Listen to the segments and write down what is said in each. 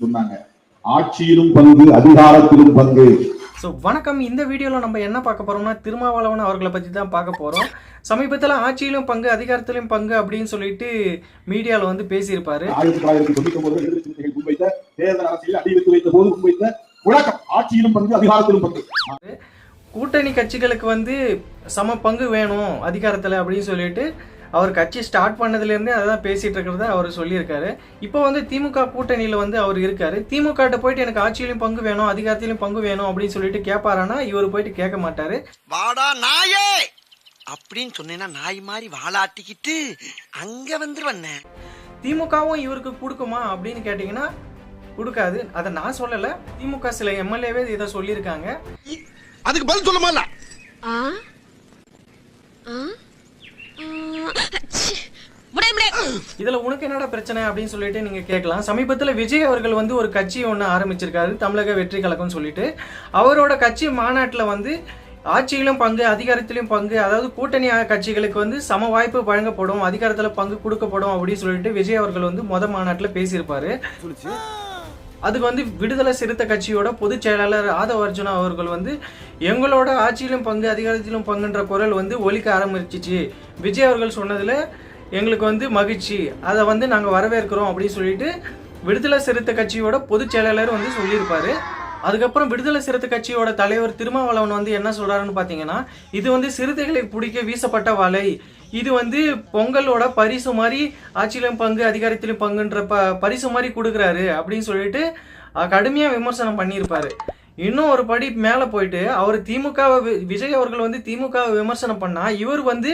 சொன்னாங்க. ஆட்சியிலும் பங்கு அதிகாரத்திலும் பங்கு. ஸோ வணக்கம். இந்த வீடியோவில் நம்ம என்ன பார்க்க போறோம்னா திருமாவளவன் அவர்களை பற்றி தான் பார்க்க போகிறோம் சமீபத்தில் ஆட்சியிலும் பங்கு அதிகாரத்திலும் பங்கு அப்படின்னு சொல்லிட்டு மீடியாவில் வந்து பேசியிருப்பாரு. ஆயிரத்தி தொள்ளாயிரத்தி தொண்ணூத்தி ஒன்பது முன்வைத்த தேர்தல் அரசியல் அடியெடுத்து வைத்த போது முன்வைத்த முழக்கம் ஆட்சியிலும் பங்கு அதிகாரத்திலும் பங்கு. கூட்டணி கட்சிகளுக்கு வந்து சம பங்கு வேணும் அதிகாரத்தில் அப்படின்னு சொல்லிட்டு அவர் கட்சி ஸ்டார்ட் பண்ணதுலேருந்தே அதை தான் பேசிகிட்டு இருக்கிறத அவர் சொல்லியிருக்காரு. இப்போ வந்து திமுக கூட்டணியில் வந்து அவர் இருக்காரு. திமுகட்ட போயிட்டு எனக்கு ஆட்சியிலும் பங்கு வேணும் அதிகாரத்திலும் பங்கு வேணும் அப்படின்னு சொல்லிட்டு கேட்பாரானா இவர் போயிட்டு கேட்க மாட்டாரு. வாடா நாயே! அப்படின்னு சொன்னேன்னா நாய் மாதிரி வாலாட்டிக்கிட்டு அங்க வந்துருவண்ணே திமுகவும் இவருக்கு கொடுக்குமா அப்படின்னு கேட்டிங்கன்னா கொடுக்காது. அதை நான் சொல்லலை. திமுக சில எம்எல்ஏவே இதை சொல்லியிருக்காங்க. அதுக்கு பதில் சொல்ல இதுல உனக்கு என்னடா பிரச்சனை அப்படின்னு சொல்லிட்டு நீங்க கேட்கலாம். சமீபத்துல விஜய் அவர்கள் வந்து ஒரு கட்சி ஒன்று ஆரம்பிச்சிருக்காரு தமிழக வெற்றி கழகம்னு சொல்லிட்டு. அவரோட கட்சி மாநாட்டில் வந்து ஆட்சியிலும் பங்கு அதிகாரத்திலும் பங்கு அதாவது கூட்டணி கட்சிகளுக்கு வந்து சம வாய்ப்பு வழங்கப்படும் அதிகாரத்தில் பங்கு கொடுக்கப்படும் அப்படின்னு சொல்லிட்டு விஜய் அவர்கள் வந்து மொத மாநாட்டில் பேசியிருப்பாரு. அதுக்கு வந்து விடுதலை சிறுத்தை கட்சியோட பொதுச் செயலாளர் ஆதவ அர்ஜுனா அவர்கள் வந்து எங்களோட ஆட்சியிலும் பங்கு அதிகாரத்திலும் பங்குன்ற குரல் வந்து ஒலிக்க ஆரம்பிச்சிச்சு. விஜய் அவர்கள் சொன்னதுல எங்களுக்கு வந்து மகிழ்ச்சி. அதை வந்து நாங்கள் வரவேற்கிறோம் அப்படின்னு சொல்லிட்டு விடுதலை சிறுத்தை கட்சியோட பொதுச் செயலாளர் வந்து சொல்லியிருப்பாரு. அதுக்கப்புறம் விடுதலை சிறுத்தை கட்சியோட தலைவர் திருமாவளவன் வந்து என்ன சொல்றாருன்னு பார்த்தீங்கன்னா இது வந்து சிறுத்தைகளை பிடிக்க வீசப்பட்ட வலை. இது வந்து பொங்கலோட பரிசு மாதிரி ஆட்சியிலும் பங்கு அதிகாரத்திலும் பங்குன்ற ப பரிசு மாதிரி கொடுக்குறாரு அப்படின்னு சொல்லிட்டு கடுமையாக விமர்சனம் பண்ணியிருப்பாரு. இன்னும் ஒரு படி மேலே போயிட்டு அவர் திமுகவை விஜய் அவர்கள் வந்து திமுகவை விமர்சனம் பண்ணா இவர் வந்து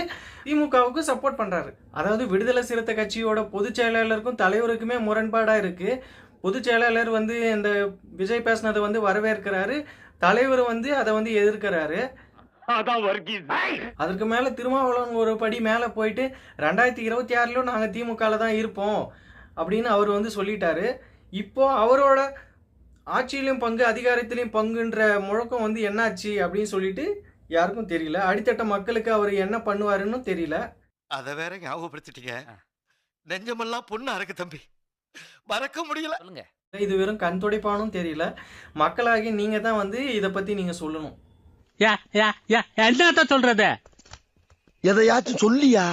திமுகவுக்கு சப்போர்ட் பண்றாரு. அதாவது விடுதலை சிறுத்தை கட்சியோட பொதுச் செயலாளருக்கும் தலைவருக்குமே முரண்பாடா இருக்கு. பொதுச் செயலாளர் வந்து இந்த விஜய் பேசினதை வந்து வரவேற்கிறாரு. தலைவர் வந்து அதை வந்து எதிர்க்கிறாரு. அதற்கு மேல திருமாவளவன் ஒரு படி மேல போயிட்டு ரெண்டாயிரத்தி இருபத்தி ஆறுலயும் நாங்க திமுகல தான் இருப்போம் அப்படின்னு அவர் வந்து சொல்லிட்டாரு. இப்போ அவரோட ஆட்சியிலும் பங்கு அதிகாரத்திலையும் பங்குன்ற முழக்கம் வந்து என்னாச்சு அப்படின்னு சொல்லிட்டு யாருக்கும் தெரியல. அடித்தட்ட மக்களுக்கு அவர் என்ன பண்ணுவாருன்னு தெரியல. அத வேற ஞாபகப்படுத்திட்டீங்க. நெஞ்சமெல்லாம் பொண்ணு அறக்கு தம்பி. மறக்க முடியல. இது வெறும் கண் துடைப்பானும் தெரியல. மக்களாகி நீங்க தான் வந்து இதை பத்தி நீங்க சொல்லணும். யா யா யா என்னத்த சொல்றது? எதையாச்சும் சொல்லியா?